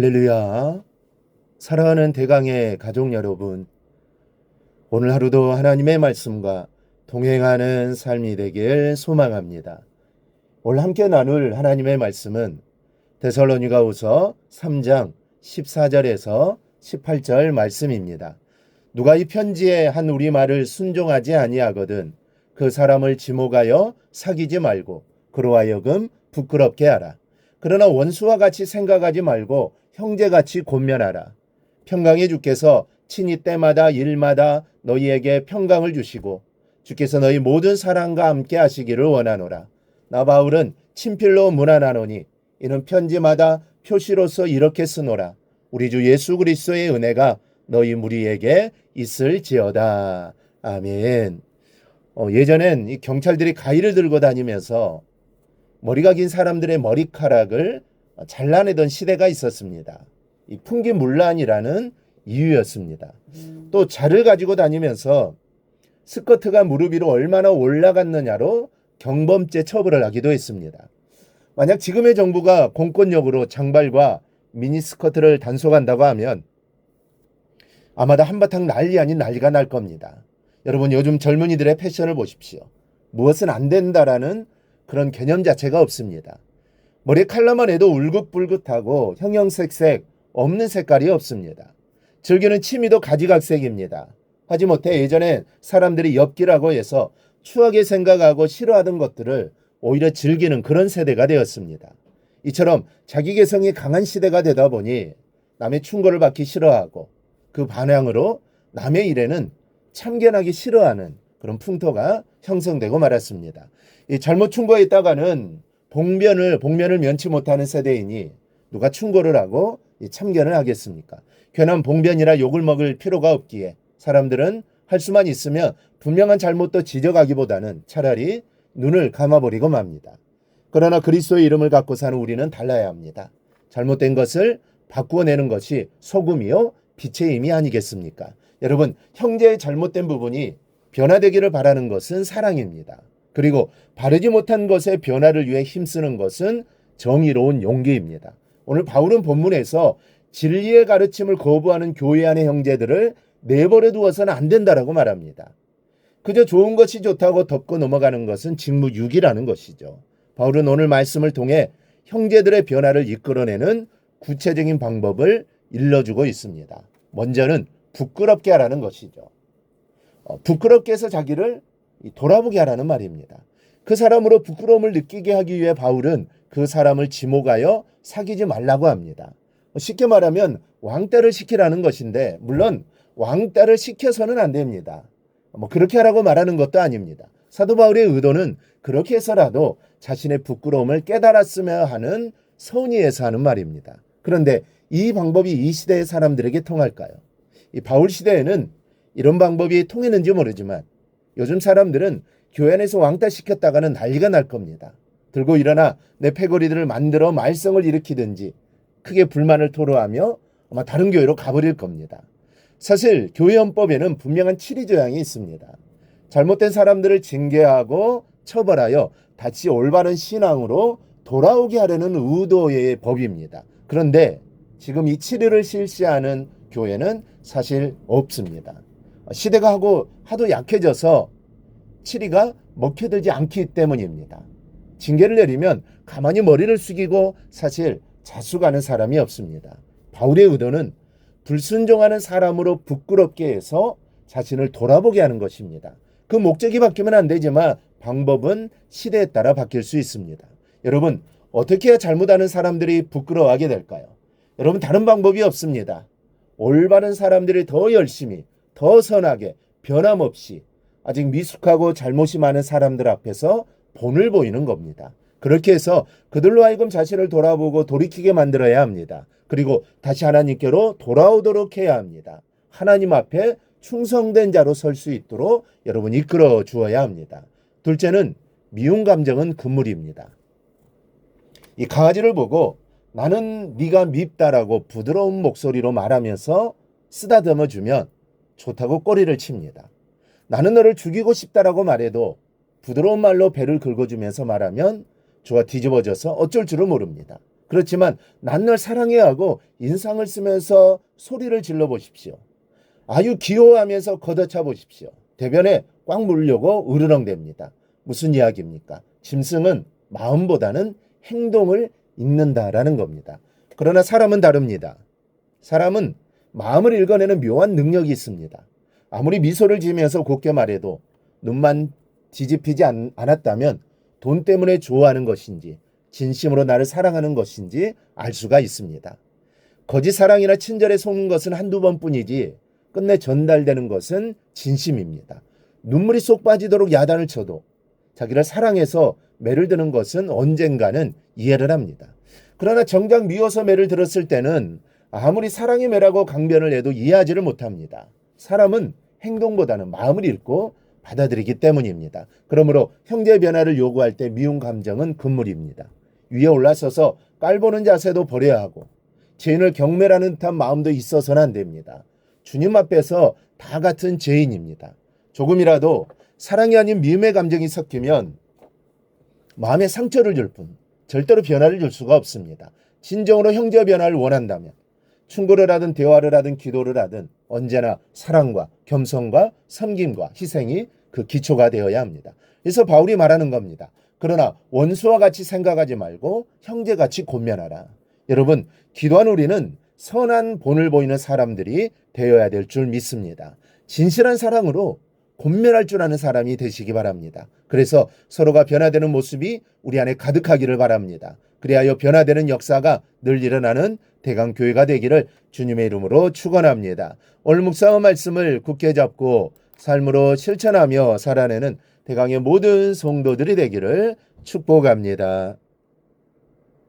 할렐루야. 사랑하는 대강의 가족 여러분. 오늘 하루도 하나님의 말씀과 동행하는 삶이 되길 소망합니다. 오늘 함께 나눌 하나님의 말씀은 데살로니가후서 3장 14절에서 18절 말씀입니다. 누가 이 편지에 한 우리 말을 순종하지 아니하거든 그 사람을 지목하여 사귀지 말고 그로 하여금 부끄럽게 하라. 그러나 원수와 같이 생각하지 말고 형제같이 곤면하라. 평강의 주께서 친히 때마다 일마다 너희에게 평강을 주시고 주께서 너희 모든 사랑과 함께 하시기를 원하노라. 나 바울은 친필로 문안하노니 이는 편지마다 표시로서 이렇게 쓰노라. 우리 주 예수 그리스도의 은혜가 너희 무리에게 있을지어다. 아멘. 어, 예전엔 이 경찰들이 가위를 들고 다니면서 머리가 긴 사람들의 머리카락을 잘라내던 시대가 있었습니다. 이 풍기문란이라는 이유였습니다. 또 자를 가지고 다니면서 스커트가 무릎 위로 얼마나 올라갔느냐로 경범죄 처벌을 하기도 했습니다. 만약 지금의 정부가 공권력으로 장발과 미니스커트를 단속한다고 하면 아마도 한바탕 난리 아닌 난리가 날 겁니다. 여러분 요즘 젊은이들의 패션을 보십시오. 무엇은 안 된다라는 그런 개념 자체가 없습니다. 머리 칼라만 해도 울긋불긋하고 형형색색 없는 색깔이 없습니다. 즐기는 취미도 가지각색입니다. 하지못해 예전에 사람들이 엽기라고 해서 추하게 생각하고 싫어하던 것들을 오히려 즐기는 그런 세대가 되었습니다. 이처럼 자기 개성이 강한 시대가 되다 보니 남의 충고를 받기 싫어하고 그 반향으로 남의 일에는 참견하기 싫어하는 그런 풍토가 형성되고 말았습니다. 이 잘못 충고했다가는 봉변을 봉면을 면치 못하는 세대이니 누가 충고를 하고 참견을 하겠습니까? 괜한 봉변이라 욕을 먹을 필요가 없기에 사람들은 할 수만 있으면 분명한 잘못도 지적하기보다는 차라리 눈을 감아버리고 맙니다. 그러나 그리스도의 이름을 갖고 사는 우리는 달라야 합니다. 잘못된 것을 바꾸어내는 것이 소금이요 빛의 힘이 아니겠습니까? 여러분 형제의 잘못된 부분이 변화되기를 바라는 것은 사랑입니다. 그리고 바르지 못한 것의 변화를 위해 힘쓰는 것은 정의로운 용기입니다. 오늘 바울은 본문에서 진리의 가르침을 거부하는 교회 안의 형제들을 내버려 두어서는 안 된다라고 말합니다. 그저 좋은 것이 좋다고 덮고 넘어가는 것은 직무유기라는 것이죠. 바울은 오늘 말씀을 통해 형제들의 변화를 이끌어내는 구체적인 방법을 일러주고 있습니다. 먼저는 부끄럽게 하라는 것이죠. 어, 부끄럽게 해서 자기를 돌아보게 하라는 말입니다. 그 사람으로 부끄러움을 느끼게 하기 위해 바울은 그 사람을 지목하여 사귀지 말라고 합니다. 쉽게 말하면 왕따를 시키라는 것인데 물론 왕따를 시켜서는 안 됩니다. 뭐 그렇게 하라고 말하는 것도 아닙니다. 사도 바울의 의도는 그렇게 해서라도 자신의 부끄러움을 깨달았으며 하는 선의에서 하는 말입니다. 그런데 이 방법이 이 시대의 사람들에게 통할까요? 이 바울 시대에는 이런 방법이 통했는지 모르지만 요즘 사람들은 교회 안에서 왕따 시켰다가는 난리가 날 겁니다. 들고 일어나 내 패거리들을 만들어 말썽을 일으키든지 크게 불만을 토로하며 아마 다른 교회로 가버릴 겁니다. 사실 교회 헌법에는 분명한 치리 조항이 있습니다. 잘못된 사람들을 징계하고 처벌하여 다시 올바른 신앙으로 돌아오게 하려는 의도의 법입니다. 그런데 지금 이 치료를 실시하는 교회는 사실 없습니다. 시대가 하고 하도 약해져서 치리가 먹혀들지 않기 때문입니다. 징계를 내리면 가만히 머리를 숙이고 사실 자수가는 사람이 없습니다. 바울의 의도는 불순종하는 사람으로 부끄럽게 해서 자신을 돌아보게 하는 것입니다. 그 목적이 바뀌면 안 되지만 방법은 시대에 따라 바뀔 수 있습니다. 여러분, 어떻게 해야 잘못하는 사람들이 부끄러워하게 될까요? 여러분, 다른 방법이 없습니다. 올바른 사람들이 더 열심히, 더 선하게, 변함없이 아직 미숙하고 잘못이 많은 사람들 앞에서 본을 보이는 겁니다. 그렇게 해서 그들로 하여금 자신을 돌아보고 돌이키게 만들어야 합니다. 그리고 다시 하나님께로 돌아오도록 해야 합니다. 하나님 앞에 충성된 자로 설 수 있도록 여러분 이끌어 주어야 합니다. 둘째는 미운 감정은 금물입니다. 이 강아지를 보고 나는 네가 밉다라고 부드러운 목소리로 말하면서 쓰다듬어 주면 좋다고 꼬리를 칩니다. 나는 너를 죽이고 싶다라고 말해도 부드러운 말로 배를 긁어주면서 말하면 좋아 뒤집어져서 어쩔 줄을 모릅니다. 그렇지만 낱날 사랑해야 하고 인상을 쓰면서 소리를 질러 보십시오. 아유 귀여워하면서 걷어차 보십시오. 대변에 꽉 물려고 으르렁댑니다. 무슨 이야기입니까? 짐승은 마음보다는 행동을 읽는다라는 겁니다. 그러나 사람은 다릅니다. 사람은 마음을 읽어내는 묘한 능력이 있습니다. 아무리 미소를 지으면서 곱게 말해도 눈만 뒤집히지 않, 않았다면 돈 때문에 좋아하는 것인지 진심으로 나를 사랑하는 것인지 알 수가 있습니다. 거짓 사랑이나 친절에 속는 것은 한두 번뿐이지 끝내 전달되는 것은 진심입니다. 눈물이 쏙 빠지도록 야단을 쳐도 자기를 사랑해서 매를 드는 것은 언젠가는 이해를 합니다. 그러나 정작 미워서 매를 들었을 때는 아무리 사랑의 매라고 강변을 해도 이해하지를 못합니다. 사람은 행동보다는 마음을 읽고 받아들이기 때문입니다. 그러므로 형제 변화를 요구할 때 미운 감정은 금물입니다. 위에 올라서서 깔보는 자세도 버려야 하고 죄인을 경멸하는 듯한 마음도 있어서는 안 됩니다. 주님 앞에서 다 같은 죄인입니다. 조금이라도 사랑이 아닌 미움의 감정이 섞이면 마음에 상처를 줄 뿐 절대로 변화를 줄 수가 없습니다. 진정으로 형제 변화를 원한다면 충고를 하든 대화를 하든 기도를 하든 언제나 사랑과 겸손과 섬김과 희생이 그 기초가 되어야 합니다. 그래서 바울이 말하는 겁니다. 그러나 원수와 같이 생각하지 말고 형제같이 곤면하라. 여러분, 기도한 우리는 선한 본을 보이는 사람들이 되어야 될 줄 믿습니다. 진실한 사랑으로 곤면할 줄 아는 사람이 되시기 바랍니다. 그래서 서로가 변화되는 모습이 우리 안에 가득하기를 바랍니다. 그리하여 변화되는 역사가 늘 일어나는 대강 교회가 되기를 주님의 이름으로 축원합니다. 오늘 묵상의 말씀을 굳게 잡고 삶으로 실천하며 살아내는 대강의 모든 성도들이 되기를 축복합니다.